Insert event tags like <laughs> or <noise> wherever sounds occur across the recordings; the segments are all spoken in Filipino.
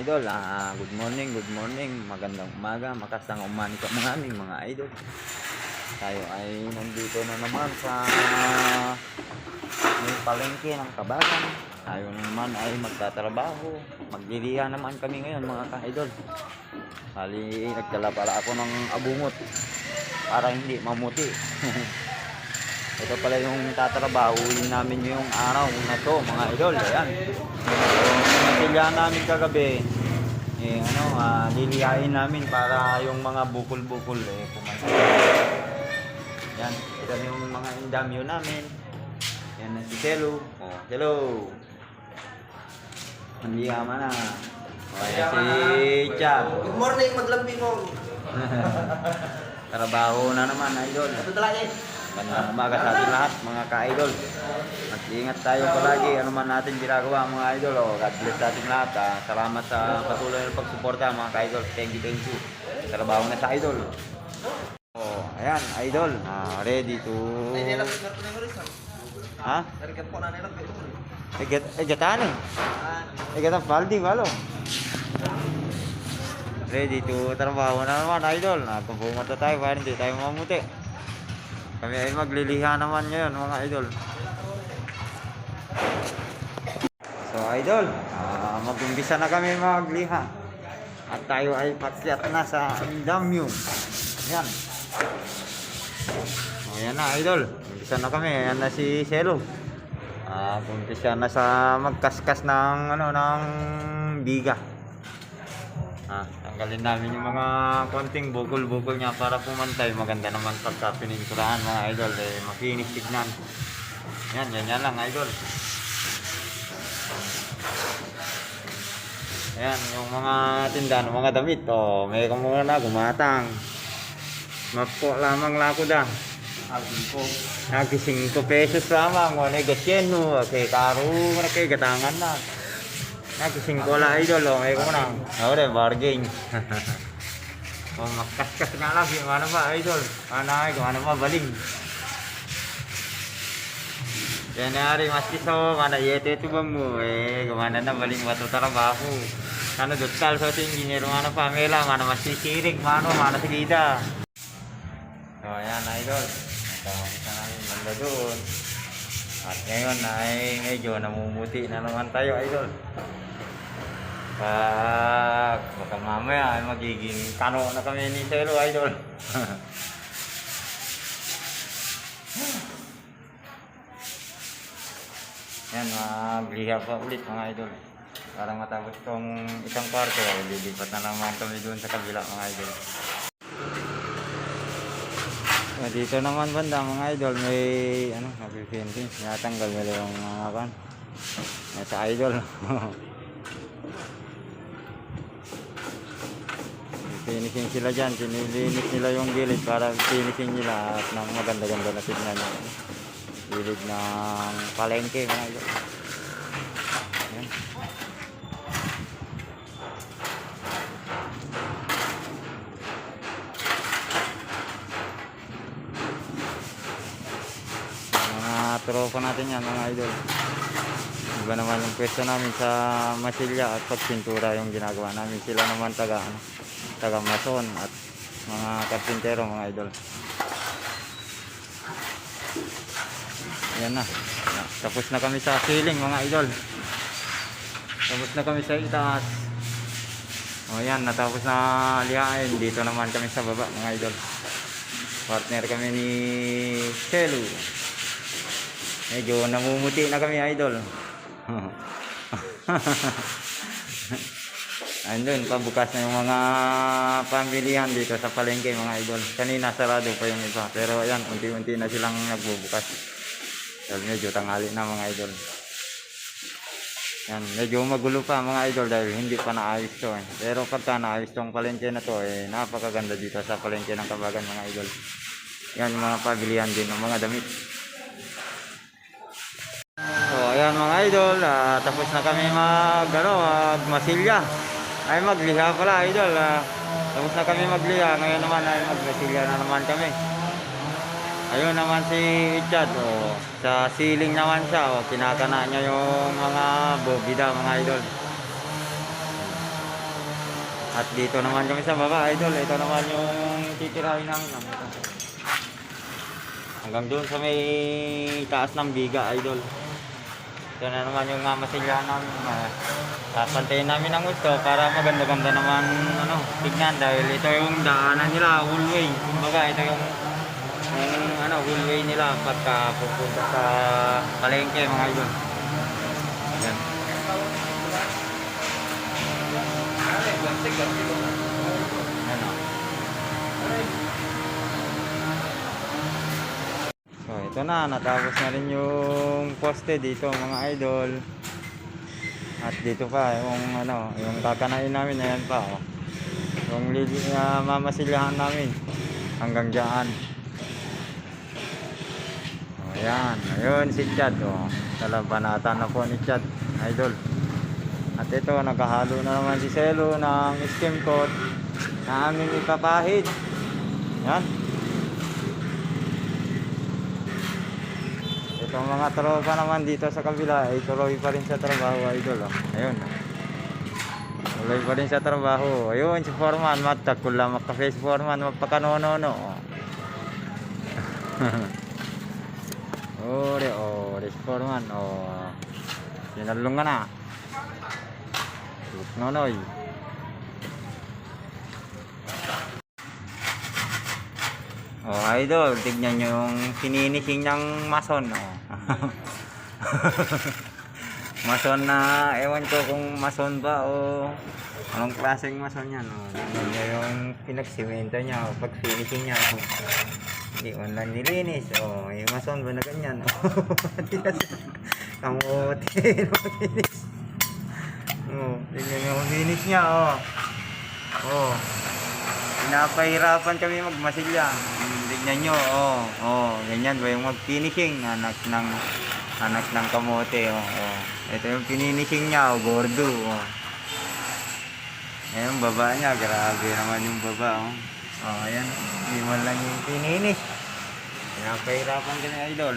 idol, ah, good morning, good morning, magandang umaga, makasang umani ka mga aming mga idol. Tayo ay nandito na naman sa may palengke ng kabagan. Tayo naman ay magtatrabaho. Magliliya naman kami ngayon mga ka-idol. Bali, nagdala pala ako ng abungot para hindi mamuti. <laughs> Ito pala yung tatrabahuin namin yung araw na to mga idol. Ayan. Natilya namin kagabi. Eh, ano, ah, liliyain namin para yung mga bukol-bukol eh, pumunta. Yan. Ito yung mga indamyo namin. Yan na si Telo. Oh, hello. Mandiyama na. O, yan si Chad. Good morning, maglambing mo. <laughs> Trabaho na naman, idol. Ito talaga eh. Magandang umaga sa ating lahat, mga ka-idol. Mag-ingat tayo palagi, ano man natin ginagawa, mga idol. Oh, God bless sa ating lahat. ah. Salamat sa patuloy na pagsuporta, mga ka-idol. Thank you, thank you. Trabaho na sa idol. Oh, ayan, idol. Ah, ready to... Ha? Narikat po na nilang pingar ko. Egat, egatan eh. Ah, Egatan paldi, walo. Ready to trabaho na naman, idol. Kung pumunta tayo, para hindi tayo mamuti. Kami ay magliliha naman ngayon, mga idol. So, idol, ah, mag-umpisa na kami magliha. At tayo ay pakyat na sa Indamyo. Ayan. Ayan na, idol. Umpisa na kami. Ayan na si Selo. Ah, umpisa na sa magkaskas ng ano ng biga. Ah, tanggalin namin yung mga konting bukol-bukol niya para pumantay. Maganda naman pagka pininturahan mga idol. Eh, makinis tignan. Yan, yan, yan lang idol. Ayan, yung mga tindahan, mga damit. Oh, may muna na, gumatang. Mapo lamang lako da. Nagi 5 pesos lamang, wala gasyeno, kay karo kay gatangan na. Nagi 5 la idol, oh, may kumana. Ore, bargain. <laughs> oh, makaskas nga lang, yung ano ba, idol? Ano kung ano ba, baling. Yan na rin, maski so, mana yete ito ba mo, eh, kumana na baling bato trabaho. Ano, dutal sa ating engineer, mana pamela, mana masisirig, mano, mana sigida. So, ayan, idol. Natawag na namin banda doon. At ngayon ay medyo namumuti na naman tayo, idol. Pag baka mamaya ay magiging kano na kami ni Selo, idol. <laughs> Yan, magliha pa ulit mga idol. Para matapos itong isang kwarto, lilipat na naman kami doon sa kabila mga idol. Ah, dito naman banda mga idol. May ano nagpi-painting tinatanggal nila yung mga kan. Sa idol. <laughs> Finishing sila dyan. Sinilinis nila yung gilid para finishing nila at ng maganda-ganda na tignan yung gilid ng palengke mga idol. Yan. mga tropa natin yan mga idol. Iba naman yung pwesto namin sa masilya at pagpintura yung ginagawa namin. Sila naman taga ano, taga mason at mga karpintero mga idol. Yan na. Na- tapos na kami sa ceiling mga idol. Tapos na kami sa itaas. O yan natapos na lihain dito naman kami sa baba mga idol. Partner kami ni Chelu Medyo namumuti na kami, idol. <laughs> Andun, pabukas na yung mga pamilihan dito sa palengke, mga idol. Kanina sarado pa yung iba. Pero ayan, unti-unti na silang nagbubukas. Dahil medyo tangali na, mga idol. Yan, medyo magulo pa, mga idol, dahil hindi pa naayos to. Eh. Pero pagka naayos tong palengke na to, eh, napakaganda dito sa palengke ng Kabagan, mga idol. Yan, mga pabilihan din ng mga damit. Ayan mga idol, ah, tapos na kami mag, ano, magmasilya. Ay, magliha pala, idol. ah. tapos na kami magliha. Ngayon naman ay magmasilya na naman kami. Ayun naman si Chad, oh, sa ceiling naman siya, oh, kinakana niya yung mga bobida, mga idol. At dito naman kami sa baba, idol. Ito naman yung titirahin namin. Hanggang doon sa may taas ng biga, idol. Ito na naman yung uh, masilyahan namin. Uh, namin ang gusto para maganda-ganda naman ano, tignan dahil ito yung daanan nila, hallway. Kumbaga, ito yung yung ano, hallway nila pagka pupunta sa palengke, mga idol. Yan. Ay, plastic kasi. Yan o. So, ito na. Natapos na rin yung poste dito, mga idol. At dito pa, yung ano, yung kakanain namin, ayan pa, oh. Yung uh, mamasilyahan namin. Hanggang dyan. Oh, ayan. Ayun, si Chad, oh. Talabanatan na po ni Chad, idol. At ito, nakahalo na naman si Selo ng skim coat na aming ipapahid. Yan. Itong mga tropa naman dito sa kabila ay tuloy pa rin sa trabaho, idol. Oh. Ayun. Tuloy pa rin sa trabaho. Ayun, si Foreman, matak kula makaface Foreman, magpakanono-no. <laughs> Ore, ore, si Foreman, oh. Sinalungan na. Nonoy. Oh, idol, tignan nyo yung fininising ng mason. Oh. <laughs> mason na, ewan ko kung mason ba o anong klaseng mason yan. Oh. Tignan nyo yung pinagsimento niya, oh, pag finishing niya. Oh. Hindi ko lang nilinis. Oh, yung mason ba na ganyan? Oh, <laughs> kamuti. <laughs> Makinis. Oh, tignan nyo yung finish niya. Oh. Oh. Pinapahirapan kami magmasilya. Tignan nyo, oh, oh, ganyan ba yung mag-finishing, anak ng, anak ng kamote, oh, oh. Ito yung pininishing niya, oh, gordo, oh. Ayan, baba niya, grabe naman yung baba, oh. Oh, ayan, hindi man lang yung pininish. Pinapahirapan kami, idol.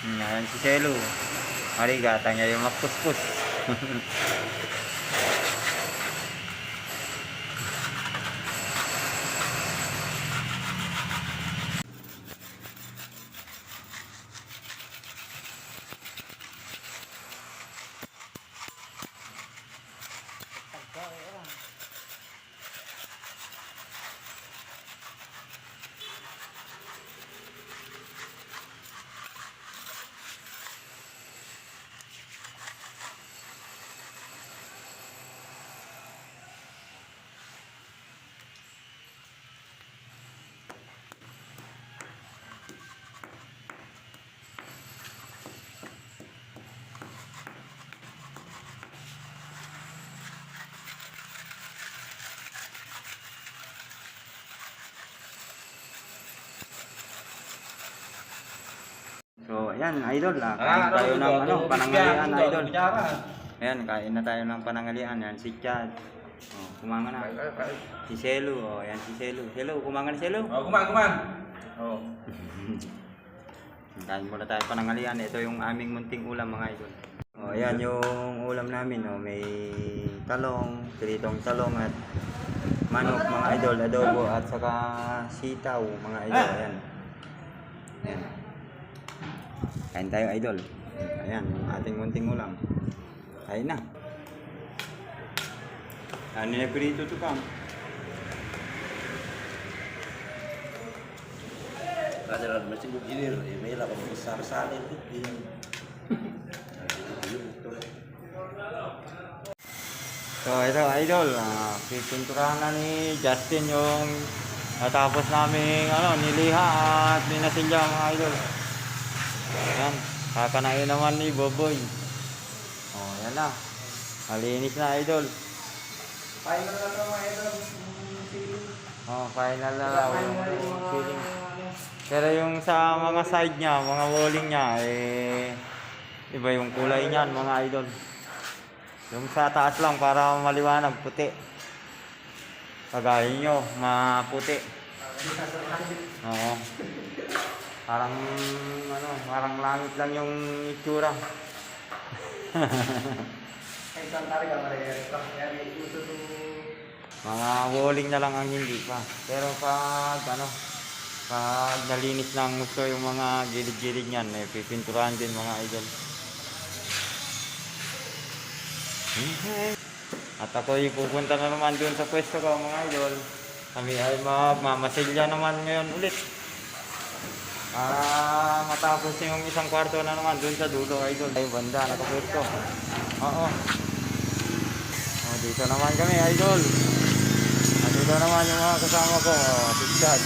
Hmm, ayan si Selo. Marigata niya yung magpuspus. <laughs> So, ayan, idol. Ah, kain tayo ng ano, panangalian, idol. Ayan, kain na tayo ng panangalian. Yan, si Chad. Oh, kumanga na. Si Selu, oh, ayan si Selu. Selu, kumanga na Selu. Oh, kuman, kuman. Oh. <laughs> Kain muna tayo panangalian. Ito yung aming munting ulam, mga idol. Oh, ayan yung ulam namin, oh. May talong, pritong talong at manok, mga idol, adobo at saka sitaw, mga idol. Ayan. Ayan. Kain tayo, idol. Ayan, ating munting ulam. Kain na. Ano na prito to kam? Kada lang mesti begini, ini lah besar salin itu. So, ito, idol. Uh, pipinturahan na ni Justin yung natapos namin ano, niliha at minasilya mga idol. Ayan. Kakanain naman ni Boboy. Oh, yan na. Malinis na, idol. Final na to mga idol. Oh, final na lang ceiling. Pero yung sa mga side niya, mga walling niya, eh, iba yung kulay niyan, mga idol. Yung sa taas lang para maliwanag, puti. Kagaya nyo, maputi. Oo. Parang, ano, parang langit lang yung itsura. Ay, Mga walling na lang ang hindi pa. Pero pag ano, pag nalinis ng gusto yung mga gilid-gilid niyan, eh, pipinturahan din mga idol. <laughs> At ako pupunta na naman doon sa pwesto ko mga idol. Kami ay mamasilya naman ngayon ulit. Para matapos yung isang kwarto na naman doon sa dulo idol. Ay banda, nakapwesto. Oo. Oh, dito naman kami idol. At dito naman yung mga kasama ko. Oh, si Chad.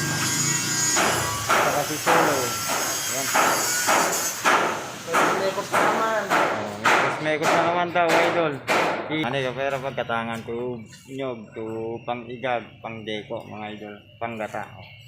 Saka si Solo. Yan. Mekos pa naman. Oh, mekos-mekos na naman daw, idol. Ano yung pera pagkatangan to nyog, to pang igag, pang deko, mga idol, pang gata. Oh.